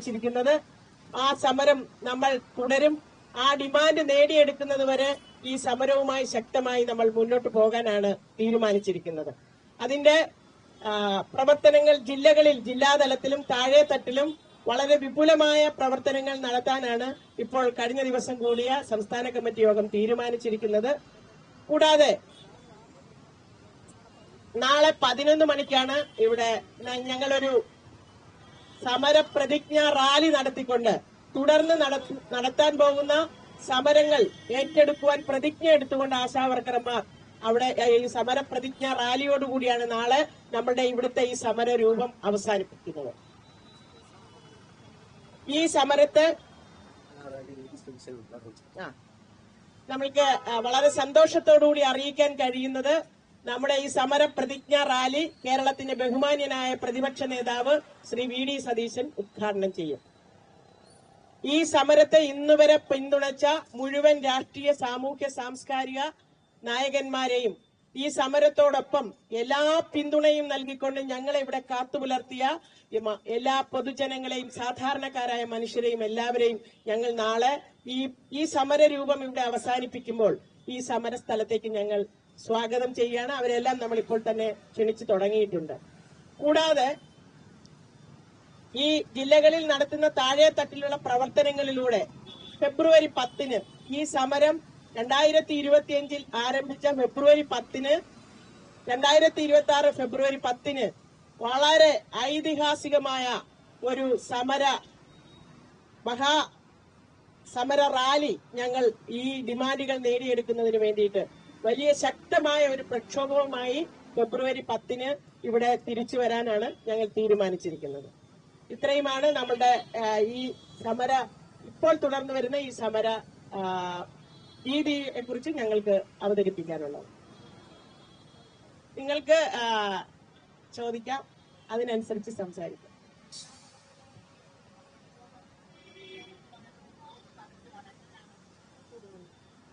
തീരുമാനിച്ചിരിക്കുന്നത് ആ സമരം നമ്മൾ തുടരും. ആ ഡിമാൻഡ് നേടിയെടുക്കുന്നത് വരെ ഈ സമരവുമായി ശക്തമായി നമ്മൾ മുന്നോട്ട് പോകാനാണ് തീരുമാനിച്ചിരിക്കുന്നത്. അതിന്റെ പ്രവർത്തനങ്ങൾ ജില്ലകളിൽ ജില്ലാതലത്തിലും താഴെ തട്ടിലും വളരെ വിപുലമായ പ്രവർത്തനങ്ങൾ നടത്താനാണ് ഇപ്പോൾ കഴിഞ്ഞ ദിവസം കൂടിയ സംസ്ഥാന കമ്മിറ്റി യോഗം തീരുമാനിച്ചിരിക്കുന്നത്. കൂടാതെ നാളെ പതിനൊന്ന് മണിക്കാണ് ഇവിടെ ഞങ്ങളൊരു സമരപ്രതിജ്ഞ റാലി നടത്തിക്കൊണ്ട് തുടർന്ന് നടത്ത- നടത്താൻ പോകുന്ന സമരങ്ങൾ ഏറ്റെടുക്കുവാൻ പ്രതിജ്ഞ എടുത്തുകൊണ്ട് ആശാവർക്കർമാർ അവിടെ ഈ സമരപ്രതിജ്ഞ റാലിയോടുകൂടിയാണ് നാളെ നമ്മളുടെ ഇവിടുത്തെ ഈ സമര രൂപം അവസാനിപ്പിക്കുന്നത്. ഈ സമരത്തെ നമ്മൾക്ക് വളരെ സന്തോഷത്തോടുകൂടി അറിയിക്കാൻ കഴിയുന്നത് നമ്മുടെ ഈ സമര പ്രതിജ്ഞ റാലി കേരളത്തിന്റെ ബഹുമാന്യനായ പ്രതിപക്ഷ നേതാവ് ശ്രീ വി ഡി സതീശൻ ഉദ്ഘാടനം ചെയ്യും. ഈ സമരത്തെ ഇന്നുവരെ പിന്തുണച്ച മുഴുവൻ രാഷ്ട്രീയ സാമൂഹ്യ സാംസ്കാരിക നായകന്മാരെയും ഈ സമരത്തോടൊപ്പം എല്ലാ പിന്തുണയും നൽകിക്കൊണ്ട് ഞങ്ങളെ ഇവിടെ കാത്തുപുലർത്തിയ എല്ലാ പൊതുജനങ്ങളെയും സാധാരണക്കാരായ മനുഷ്യരെയും എല്ലാവരെയും ഞങ്ങൾ നാളെ ഈ ഈ സമരരൂപം ഇവിടെ അവസാനിപ്പിക്കുമ്പോൾ ഈ സമര സ്ഥലത്തേക്ക് ഞങ്ങൾ സ്വാഗതം ചെയ്യുകയാണ് അവരെല്ലാം നമ്മൾ ഇപ്പോൾ തന്നെ ക്ഷണിച്ചു തുടങ്ങിയിട്ടുണ്ട്. കൂടാതെ ഈ ജില്ലകളിൽ നടത്തുന്ന താഴെ തട്ടിലുള്ള പ്രവർത്തനങ്ങളിലൂടെ ഫെബ്രുവരി പത്തിന് ഈ സമരം രണ്ടായിരത്തി ഇരുപത്തിയഞ്ചിൽ ആരംഭിച്ച ഫെബ്രുവരി പത്തിന് രണ്ടായിരത്തി ഇരുപത്തി ആറ് ഫെബ്രുവരി പത്തിന് വളരെ ഐതിഹാസികമായ ഒരു സമര മഹാ സമര റാലി ഞങ്ങൾ ഈ ഡിമാൻഡുകൾ നേടിയെടുക്കുന്നതിന് വേണ്ടിയിട്ട് വലിയ ശക്തമായ ഒരു പ്രക്ഷോഭവുമായി ഫെബ്രുവരി പത്തിന് ഇവിടെ തിരിച്ചു വരാനാണ് ഞങ്ങൾ തീരുമാനിച്ചിരിക്കുന്നത്. ഇത്രയുമാണ് നമ്മുടെ ഈ സമര ഇപ്പോൾ തുടർന്നു വരുന്ന ഈ സമര രീതിയെ കുറിച്ച് ഞങ്ങൾക്ക് അവതരിപ്പിക്കാനുള്ളത്. നിങ്ങൾക്ക് ചോദിക്കാം. അതിനനുസരിച്ച് സംസാരിക്കാം.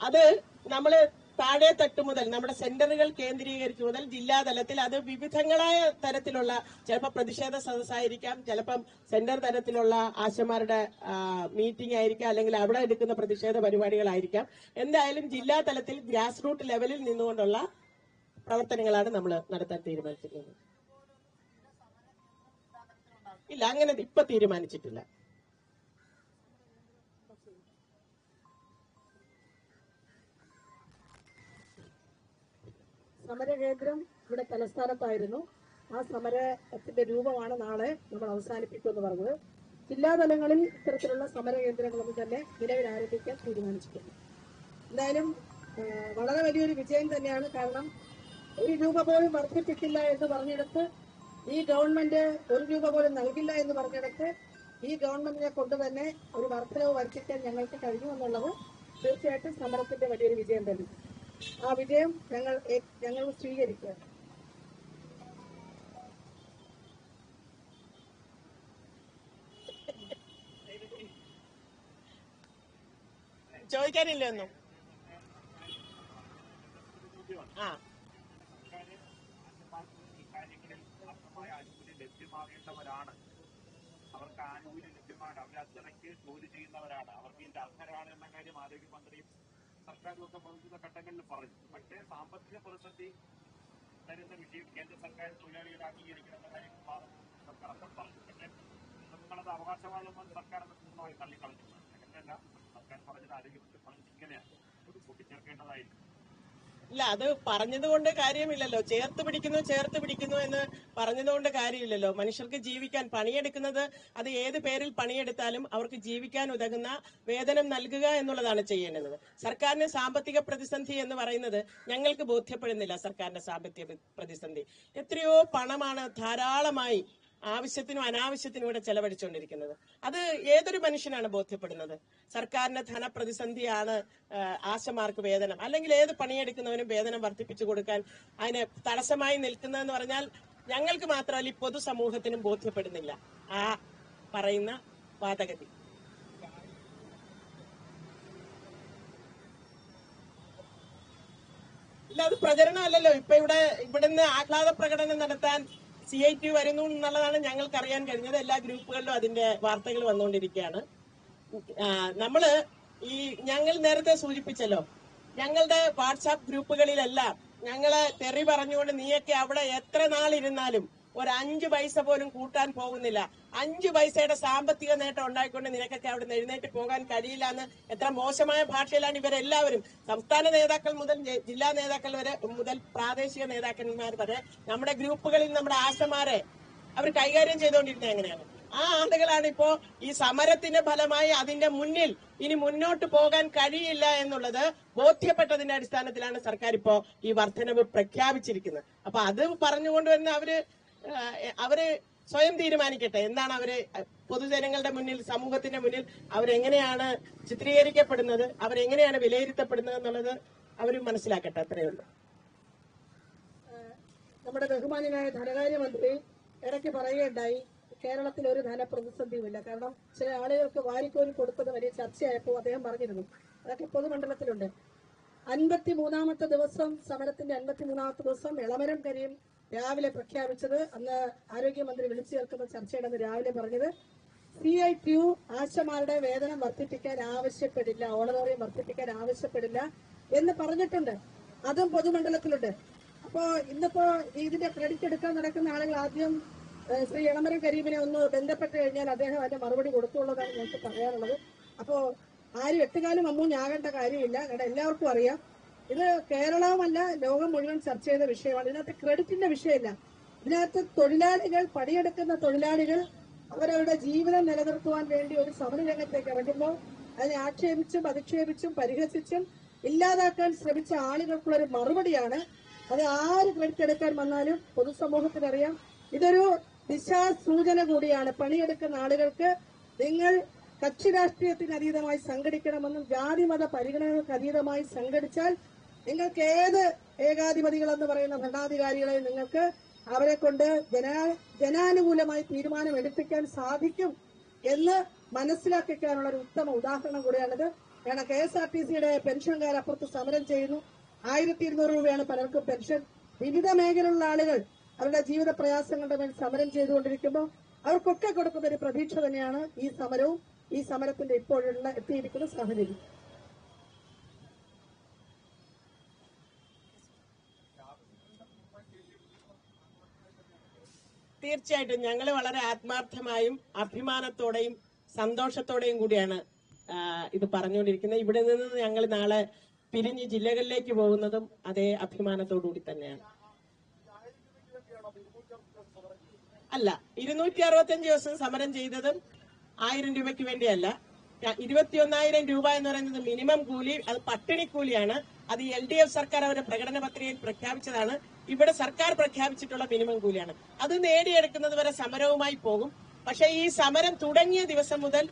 അത് നമ്മൾ താഴെ തട്ട് മുതൽ നമ്മുടെ സെന്ററുകൾ കേന്ദ്രീകരിച്ച് മുതൽ ജില്ലാ തലത്തിൽ അത് വിവിധങ്ങളായ തരത്തിലുള്ള ചിലപ്പോൾ പ്രതിഷേധ സദസ്സായിരിക്കാം ചിലപ്പം സെന്റർ തലത്തിലുള്ള ആശമാരുടെ മീറ്റിംഗ് ആയിരിക്കാം അല്ലെങ്കിൽ അവിടെ എടുക്കുന്ന പ്രതിഷേധ പരിപാടികളായിരിക്കാം. എന്തായാലും ജില്ലാ തലത്തിൽ ഗ്രാസ് റൂട്ട് ലെവലിൽ നിന്നുകൊണ്ടുള്ള പ്രവർത്തനങ്ങളാണ് നമ്മൾ നടത്താൻ തീരുമാനിച്ചിട്ടുള്ളത്. ഇല്ല അങ്ങനെ ഇപ്പൊ തീരുമാനിച്ചിട്ടില്ല. സമരകേന്ദ്രം ഇവിടെ തലസ്ഥാനത്തായിരുന്നു. ആ സമരത്തിന്റെ രൂപമാണ് നാളെ നമ്മൾ അവസാനിപ്പിക്കുമെന്ന് പറഞ്ഞത്. ജില്ലാതലങ്ങളിൽ ഇത്തരത്തിലുള്ള സമരകേന്ദ്രങ്ങളൊന്നും തന്നെ നിലവിൽ ആരംഭിക്കാൻ തീരുമാനിച്ചിട്ടുണ്ട് എന്തായാലും വളരെ വലിയൊരു വിജയം തന്നെയാണ് കാരണം ഒരു രൂപ പോലും വർദ്ധിപ്പിക്കില്ല എന്ന് പറഞ്ഞിടത്ത് ഈ ഗവൺമെന്റ് ഒരു രൂപ പോലും നൽകില്ല എന്ന് പറഞ്ഞിടത്ത് ഈ ഗവൺമെന്റിനെ കൊണ്ട് തന്നെ ഒരു വർധനവ് വർദ്ധിക്കാൻ ഞങ്ങൾക്ക് കഴിഞ്ഞു എന്നുള്ളത് തീർച്ചയായിട്ടും സമരത്തിന്റെ വലിയൊരു വിജയം തന്നെ ആ വിജയം ഞങ്ങൾ ഞങ്ങൾ സ്വീകരിക്കുക. ചോദിക്കാനില്ല ഒന്നും. ആ. ലഭ്യമാകേണ്ടവരാണ് അവർക്ക് ആനുകൂല്യം ലഭ്യമാണ്. അവർ അച്ചടയ്ക്ക് ജോലി ചെയ്യുന്നവരാണ്. അവർക്ക് ഇതിന്റെ അർഹരാണ് എന്ന കാര്യം ആരോഗ്യമന്ത്രിയും സർക്കാരും ഒക്കെ പ്രവർത്തിക്കുന്ന ഘട്ടങ്ങളിൽ പറഞ്ഞു. പക്ഷേ സാമ്പത്തിക പ്രതിസന്ധി തരുന്ന വിഷയം കേന്ദ്ര സർക്കാർ തൊഴിലാളികളെ അംഗീകരിക്കണമെന്ന കാര്യം സർക്കാർ അപ്പോൾ പറഞ്ഞു. പക്ഷേ നിങ്ങളത് അവകാശവാദമെന്ന് സർക്കാർ പൂർണമായി തള്ളിക്കളഞ്ഞു. അങ്ങനെയല്ല സർക്കാർ പറഞ്ഞത് ആരോഗ്യമന്ത്രി പറഞ്ഞത് ഇങ്ങനെയാണ്. ഒരു കൂട്ടിച്ചേർക്കേണ്ടതായിരുന്നു. ഇല്ല അത് പറഞ്ഞത് കൊണ്ട് കാര്യമില്ലല്ലോ. ചേർത്ത് പിടിക്കുന്നു ചേർത്ത് പിടിക്കുന്നു എന്ന് പറഞ്ഞത് കൊണ്ട് കാര്യമില്ലല്ലോ. മനുഷ്യർക്ക് ജീവിക്കാൻ പണിയെടുക്കുന്നത് അത് ഏത് പേരിൽ പണിയെടുത്താലും അവർക്ക് ജീവിക്കാൻ ഉതകുന്ന വേതനം നൽകുക എന്നുള്ളതാണ് ചെയ്യേണ്ടത്. സർക്കാരിന് സാമ്പത്തിക പ്രതിസന്ധി എന്ന് പറയുന്നത് ഞങ്ങൾക്ക് ബോധ്യപ്പെടുന്നില്ല സർക്കാരിന്റെ സാമ്പത്തിക പ്രതിസന്ധി. എത്രയോ പണമാണ് ധാരാളമായി ആവശ്യത്തിനും അനാവശ്യത്തിനും ഇവിടെ ചെലവഴിച്ചുകൊണ്ടിരിക്കുന്നത് അത് ഏതൊരു മനുഷ്യനാണ് ബോധ്യപ്പെടുന്നത്? സർക്കാരിന്റെ ധനപ്രതിസന്ധിയാണ് ആശമാർക്ക് വേതനം. അല്ലെങ്കിൽ ഏത് പണിയെടുക്കുന്നവനും വേതനം വർദ്ധിപ്പിച്ചു കൊടുക്കാൻ അതിന് തടസ്സമായി നിൽക്കുന്നതെന്ന് പറഞ്ഞാൽ ഞങ്ങൾക്ക് മാത്രമല്ല ഈ പൊതുസമൂഹത്തിനും ബോധ്യപ്പെടുന്നില്ല. ആ പറയുന്ന വാദഗതി. ഇല്ല അത് പ്രചരണമല്ലല്ലോ. ഇപ്പൊ ഇവിടെ ഇവിടുന്ന് ആഹ്ലാദ പ്രകടനം നടത്താൻ സി ഐ ടി വരുന്നു എന്നുള്ളതാണ് ഞങ്ങൾക്ക് അറിയാൻ കഴിഞ്ഞത്. എല്ലാ ഗ്രൂപ്പുകളിലും അതിന്റെ വാർത്തകൾ വന്നുകൊണ്ടിരിക്കുകയാണ്. നമ്മൾ ഈ ഞങ്ങൾ നേരത്തെ സൂചിപ്പിച്ചല്ലോ ഞങ്ങളുടെ വാട്സാപ്പ് ഗ്രൂപ്പുകളിലെല്ലാം ഞങ്ങളെ തെറി പറഞ്ഞുകൊണ്ട് നീയൊക്കെ അവിടെ എത്ര നാളിരുന്നാലും ഒരു അഞ്ച് പൈസ പോലും കൂട്ടാൻ പോകുന്നില്ല. അഞ്ച് പൈസയുടെ സാമ്പത്തിക നേട്ടം ഉണ്ടായിക്കൊണ്ട് നിനക്കൊക്കെ അവിടെ എഴുന്നേറ്റ് പോകാൻ കഴിയില്ല എന്ന് എത്ര മോശമായ ഭാഷയിലാണ് ഇവരെല്ലാവരും. സംസ്ഥാന നേതാക്കൾ മുതൽ ജില്ലാ നേതാക്കൾ വരെ മുതൽ പ്രാദേശിക നേതാക്കന്മാർ വരെ നമ്മുടെ ഗ്രൂപ്പുകളിൽ നമ്മുടെ ആശമാരെ അവർ കൈകാര്യം ചെയ്തുകൊണ്ടിരുന്നത് എങ്ങനെയാണ്? ആ ആളുകളാണ് ഇപ്പോ ഈ സമരത്തിന്റെ ഫലമായി അതിന്റെ മുന്നിൽ ഇനി മുന്നോട്ട് പോകാൻ കഴിയില്ല എന്നുള്ളത് ബോധ്യപ്പെട്ടതിന്റെ അടിസ്ഥാനത്തിലാണ് സർക്കാർ ഇപ്പോ ഈ വർധനവ് പ്രഖ്യാപിച്ചിരിക്കുന്നത്. അപ്പൊ അത് പറഞ്ഞുകൊണ്ട് തന്നെ അവർ അവർ സ്വയം തീരുമാനിക്കട്ടെ. എന്താണ് അവർ പൊതുജനങ്ങളുടെ മുന്നിൽ സമൂഹത്തിന്റെ മുന്നിൽ അവരെങ്ങനെയാണ് ചിത്രീകരിക്കപ്പെടുന്നത് അവരെങ്ങനെയാണ് വിലയിരുത്തപ്പെടുന്നത് എന്നുള്ളത് അവർ മനസ്സിലാക്കട്ടെ. അത്രയേ ഉള്ളൂ. നമ്മുടെ ബഹുമാനനായ ധനകാര്യമന്ത്രി ഇടയ്ക്ക് പറയുകയുണ്ടായി കേരളത്തിൽ ഒരു ധനപ്രതിസന്ധിയുമില്ല. കാരണം ചില ആളുകൾക്ക് വാരിക്കോരി കൊടുത്തത് വലിയ ചർച്ചയായപ്പോൾ അദ്ദേഹം പറഞ്ഞിരുന്നു. അതൊക്കെ പൊതുമണ്ഡലത്തിലുണ്ട്. അൻപത്തി മൂന്നാമത്തെ ദിവസം സമരത്തിന്റെ അൻപത്തി മൂന്നാമത്തെ ദിവസം ഇളമരം കരിയും രാവിലെ പ്രഖ്യാപിച്ചത് അന്ന് ആരോഗ്യമന്ത്രി വിളിച്ചു ചേർക്കുന്ന ചർച്ചയുടെ അന്ന് രാവിലെ പറഞ്ഞത് സി ഐ ടി യു ആശമാരുടെ വേതനം വർദ്ധിപ്പിക്കാൻ ആവശ്യപ്പെടില്ല ഓണറോറിയം വർദ്ധിപ്പിക്കാൻ ആവശ്യപ്പെടില്ല എന്ന് പറഞ്ഞിട്ടുണ്ട്. അതും പൊതുമണ്ഡലത്തിലുണ്ട്. അപ്പോ ഇന്നിപ്പോ ഇതിന്റെ ക്രെഡിറ്റ് എടുക്കാൻ നടക്കുന്ന ആളുകൾ ആദ്യം ശ്രീ ഇളമരം കരീമിനെ ഒന്ന് ബന്ധപ്പെട്ട് കഴിഞ്ഞാൽ അദ്ദേഹം അതിന്റെ മറുപടി കൊടുത്തുള്ളതാണ് ഞങ്ങൾക്ക് പറയാനുള്ളത്. അപ്പോ ആരും എട്ടുകാലം അമ്മൂഞ്ഞാകേണ്ട കാര്യമില്ല. കാരണം എല്ലാവർക്കും അറിയാം. ഇത് കേരളവുമല്ല ലോകം മുഴുവൻ ചർച്ച ചെയ്ത വിഷയമാണ്. ഇതിനകത്ത് ക്രെഡിറ്റിന്റെ വിഷയമല്ല. ഇതിനകത്ത് തൊഴിലാളികൾ പണിയെടുക്കുന്ന തൊഴിലാളികൾ അവരവരുടെ ജീവിതം നിലനിർത്തുവാൻ വേണ്ടി ഒരു സമര രംഗത്തേക്ക് ഇറങ്ങുമ്പോൾ അതിനെ ആക്ഷേപിച്ചും അധിക്ഷേപിച്ചും പരിഹസിച്ചും ഇല്ലാതാക്കാൻ ശ്രമിച്ച ആളുകൾക്കുള്ള ഒരു മറുപടിയാണ്. അത് ആര് ക്രെഡിറ്റ് എടുക്കാൻ വന്നാലും പൊതുസമൂഹത്തിനറിയാം. ഇതൊരു ദിശാസൂചന കൂടിയാണ്. പണിയെടുക്കുന്ന ആളുകൾക്ക് നിങ്ങൾ കക്ഷി രാഷ്ട്രീയത്തിന് അതീതമായി സംഘടിക്കണമെന്നും ജാതിമത പരിഗണനകൾക്ക് അതീതമായി സംഘടിച്ചാൽ നിങ്ങൾക്ക് ഏത് ഏകാധിപതികൾ എന്ന് പറയുന്ന ഭരണാധികാരികളെ നിങ്ങൾക്ക് അവരെ കൊണ്ട് ജനാ ജനാനുകൂലമായി തീരുമാനം എടുപ്പിക്കാൻ സാധിക്കും എന്ന് മനസ്സിലാക്കിക്കാനുള്ള ഒരു ഉത്തമ ഉദാഹരണം കൂടിയാണിത്. കാരണം കെ എസ് ആർ ടി സിയുടെ പെൻഷൻകാർ അപ്പുറത്ത് സമരം ചെയ്യുന്നു. ആയിരത്തി ഇരുന്നൂറ് രൂപയാണ് പലർക്കും പെൻഷൻ. വിവിധ മേഖലയിലുള്ള ആളുകൾ അവരുടെ ജീവിത പ്രയാസങ്ങളുടെ മേൽ സമരം ചെയ്തുകൊണ്ടിരിക്കുമ്പോൾ അവർക്കൊക്കെ കൊടുക്കുന്ന ഒരു പ്രതീക്ഷ തന്നെയാണ് ഈ സമരവും ഈ സമരത്തിന്റെ ഇപ്പോഴുള്ള എത്തിയിരിക്കുന്ന സാഹചര്യം. തീർച്ചയായിട്ടും ഞങ്ങൾ വളരെ ആത്മാർത്ഥമായും അഭിമാനത്തോടെയും സന്തോഷത്തോടെയും കൂടിയാണ് ഇത് പറഞ്ഞുകൊണ്ടിരിക്കുന്നത്. ഇവിടെ നിന്ന് ഞങ്ങൾ നാളെ പിരിഞ്ഞ് ജില്ലകളിലേക്ക് പോകുന്നതും അതേ അഭിമാനത്തോടുകൂടി തന്നെയാണ്. അല്ല ഇരുന്നൂറ്റി അറുപത്തഞ്ച് ദിവസം സമരം ചെയ്തതും ആയിരം രൂപയ്ക്ക് വേണ്ടിയല്ല. ഇരുപത്തിയൊന്നായിരം രൂപ എന്ന് പറയുന്നത് മിനിമം കൂലി അത് പട്ടിണി കൂലിയാണ് അത് എൽ ഡി എഫ് സർക്കാർ അവരുടെ പ്രകടന പത്രികയിൽ പ്രഖ്യാപിച്ചതാണ്. ഇവിടെ സർക്കാർ പ്രഖ്യാപിച്ചിട്ടുള്ള മിനിമം കൂലിയാണ്. അത് നേടിയെടുക്കുന്നത് വരെ സമരവുമായി പോകും. പക്ഷേ ഈ സമരം തുടങ്ങിയ ദിവസം മുതൽ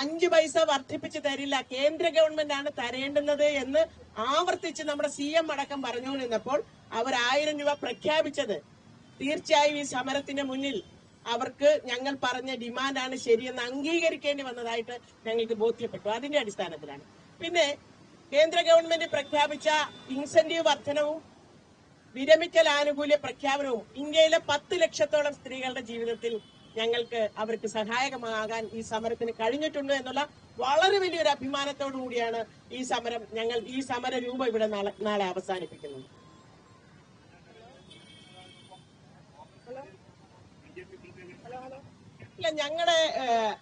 അഞ്ചു പൈസ വർദ്ധിപ്പിച്ച് തരില്ല. കേന്ദ്ര ഗവൺമെന്റ് ആണ് തരേണ്ടുന്നത് എന്ന് ആവർത്തിച്ച് നമ്മുടെ സി എം അടക്കം പറഞ്ഞു നിന്നപ്പോൾ അവർ ആയിരം രൂപ പ്രഖ്യാപിച്ചത്. തീർച്ചയായും ഈ സമരത്തിന്റെ മുന്നിൽ അവർക്ക് ഞങ്ങൾ പറഞ്ഞ ഡിമാൻഡാണ് ശരിയെന്ന് അംഗീകരിക്കേണ്ടി വന്നതായിട്ട് ഞങ്ങൾക്ക് ബോധ്യപ്പെട്ടു. അതിന്റെ അടിസ്ഥാനത്തിലാണ്. പിന്നെ കേന്ദ്ര ഗവൺമെന്റ് പ്രഖ്യാപിച്ച ഇൻസെന്റീവ് വർധനവും വിരമിക്കൽ ആനുകൂല്യ പ്രഖ്യാപനവും ഇന്ത്യയിലെ പത്ത് ലക്ഷത്തോളം സ്ത്രീകളുടെ ജീവിതത്തിൽ ഞങ്ങൾക്ക് അവർക്ക് സഹായകമാകാൻ ഈ സമരത്തിന് കഴിഞ്ഞിട്ടുണ്ട് എന്നുള്ള വളരെ വലിയൊരു അഭിമാനത്തോടു കൂടിയാണ് ഈ സമരം ഞങ്ങൾ ഈ സമര രൂപം ഇവിടെ നാളെ അവസാനിപ്പിക്കുന്നത്. ഇല്ല ഞങ്ങളെ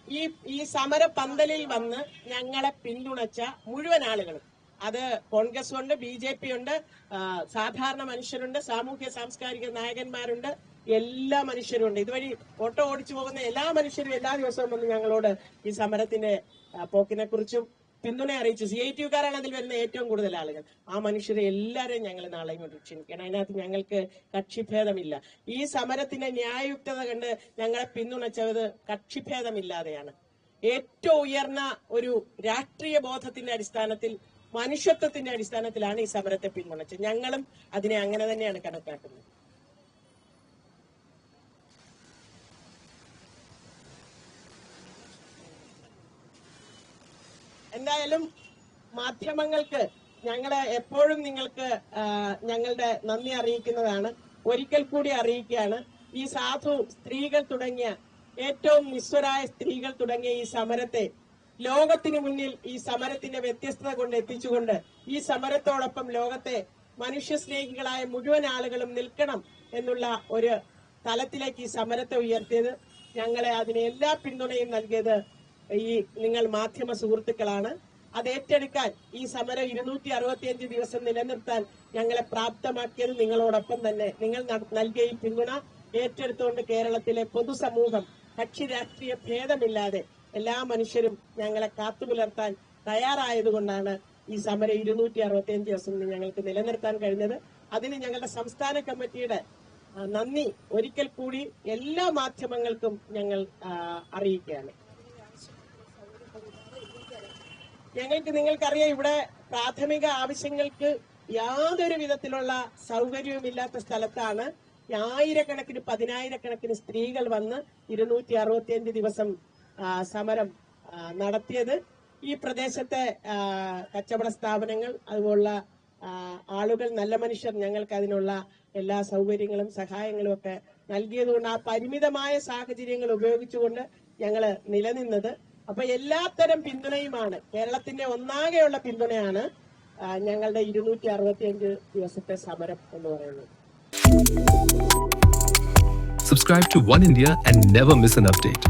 ഈ ഈ സമര പന്തലിൽ വന്ന് ഞങ്ങളെ പിന്തുണച്ച മുഴുവൻ ആളുകളും അത് കോൺഗ്രസ് ഉണ്ട് ബി ജെ പി ഉണ്ട് സാധാരണ മനുഷ്യരുണ്ട് സാമൂഹ്യ സാംസ്കാരിക നായകന്മാരുണ്ട് എല്ലാ മനുഷ്യരുണ്ട് ഇതുവഴി ഓട്ടോ ഓടിച്ചു പോകുന്ന എല്ലാ മനുഷ്യരും എല്ലാ ദിവസവും വന്ന് ഞങ്ങളോട് ഈ സമരത്തിന്റെ പോക്കിനെ കുറിച്ചും പിന്തുണ അറിയിച്ചു. സി ഐ ടി യുക്കാരാണ് അതിൽ വരുന്ന ഏറ്റവും കൂടുതൽ ആളുകൾ. ആ മനുഷ്യരെ എല്ലാവരെയും ഞങ്ങൾ നാളെ ഇങ്ങോട്ട് ക്ഷണിക്കണം. അതിനകത്ത് ഞങ്ങൾക്ക് കക്ഷിഭേദമില്ല. ഈ സമരത്തിന്റെ ന്യായയുക്തത കണ്ട് ഞങ്ങളെ പിന്തുണച്ചത് കക്ഷിഭേദമില്ലാതെയാണ്. ഏറ്റവും ഉയർന്ന ഒരു രാഷ്ട്രീയ ബോധത്തിന്റെ അടിസ്ഥാനത്തിൽ മനുഷ്യത്വത്തിന്റെ അടിസ്ഥാനത്തിലാണ് ഈ സമരത്തെ പിന്തുണച്ചത്. ഞങ്ങളും അതിനെ അങ്ങനെ തന്നെയാണ് കണക്കാക്കുന്നത്. എന്തായാലും മാധ്യമങ്ങൾക്ക് ഞങ്ങളെ എപ്പോഴും നിങ്ങൾക്ക് ഞങ്ങളുടെ നന്ദി അറിയിക്കുന്നതാണ്. ഒരിക്കൽ കൂടി അറിയിക്കുകയാണ്. ഈ സാധു സ്ത്രീകൾ തുടങ്ങിയ ഏറ്റവും നിസ്വരായ സ്ത്രീകൾ തുടങ്ങിയ ഈ സമരത്തെ ലോകത്തിന് മുന്നിൽ ഈ സമരത്തിന്റെ വ്യത്യസ്തത കൊണ്ട് എത്തിച്ചുകൊണ്ട് ഈ സമരത്തോടൊപ്പം ലോകത്തെ മനുഷ്യസ്നേഹികളായ മുഴുവൻ ആളുകളും നിൽക്കണം എന്നുള്ള ഒരു തലത്തിലേക്ക് ഈ സമരത്തെ ഉയർത്തിയത്. ഞങ്ങളെ അതിനെ എല്ലാ പിന്തുണയും നൽകിയത് ഈ നിങ്ങൾ മാധ്യമ സുഹൃത്തുക്കളാണ്. അത് ഏറ്റെടുക്കാൻ ഈ സമരം ഇരുന്നൂറ്റി അറുപത്തിയഞ്ച് ദിവസം നിലനിർത്താൻ ഞങ്ങളെ പ്രാപ്തമാക്കിയത് നിങ്ങളോടൊപ്പം തന്നെ നിങ്ങൾ നൽകിയ ഈ പിന്തുണ ഏറ്റെടുത്തുകൊണ്ട് കേരളത്തിലെ പൊതുസമൂഹം കക്ഷി രാഷ്ട്രീയ ഭേദമില്ലാതെ എല്ലാ മനുഷ്യരും ഞങ്ങളെ കാത്തു പുലർത്താൻ തയ്യാറായതുകൊണ്ടാണ് ഈ സമരം ഇരുന്നൂറ്റി അറുപത്തി അഞ്ച് ദിവസം ഞങ്ങൾക്ക് നിലനിർത്താൻ കഴിഞ്ഞത്. അതിന് ഞങ്ങളുടെ സംസ്ഥാന കമ്മിറ്റിയുടെ നന്ദി ഒരിക്കൽ കൂടി എല്ലാ മാധ്യമങ്ങൾക്കും ഞങ്ങൾ അറിയിക്കുകയാണ്. ഞങ്ങൾക്ക് നിങ്ങൾക്കറിയാം ഇവിടെ പ്രാഥമിക ആവശ്യങ്ങൾക്ക് യാതൊരു വിധത്തിലുള്ള സൗകര്യവുമില്ലാത്ത സ്ഥലത്താണ് ആയിരക്കണക്കിന് പതിനായിരക്കണക്കിന് സ്ത്രീകൾ വന്ന് ഇരുന്നൂറ്റി അറുപത്തിയഞ്ച് ദിവസം സമരം നടത്തിയത്. ഈ പ്രദേശത്തെ കച്ചവട സ്ഥാപനങ്ങൾ അതുപോലുള്ള ആളുകൾ നല്ല മനുഷ്യർ ഞങ്ങൾക്ക് അതിനുള്ള എല്ലാ സൗകര്യങ്ങളും സഹായങ്ങളും ഒക്കെ നൽകിയതുകൊണ്ട് ആ പരിമിതമായ സാഹചര്യങ്ങൾ ഉപയോഗിച്ചുകൊണ്ട് ഞങ്ങൾ നിലനിന്നത്. അപ്പൊ എല്ലാത്തരം പിന്തുണയുമാണ് കേരളത്തിന്റെ ഒന്നാകെയുള്ള പിന്തുണയാണ് ഞങ്ങളുടെ ഇരുന്നൂറ്റി അറുപത്തിയഞ്ച് ദിവസത്തെ സമരം എന്ന് പറയുന്നത്. Subscribe to One India and never miss an update.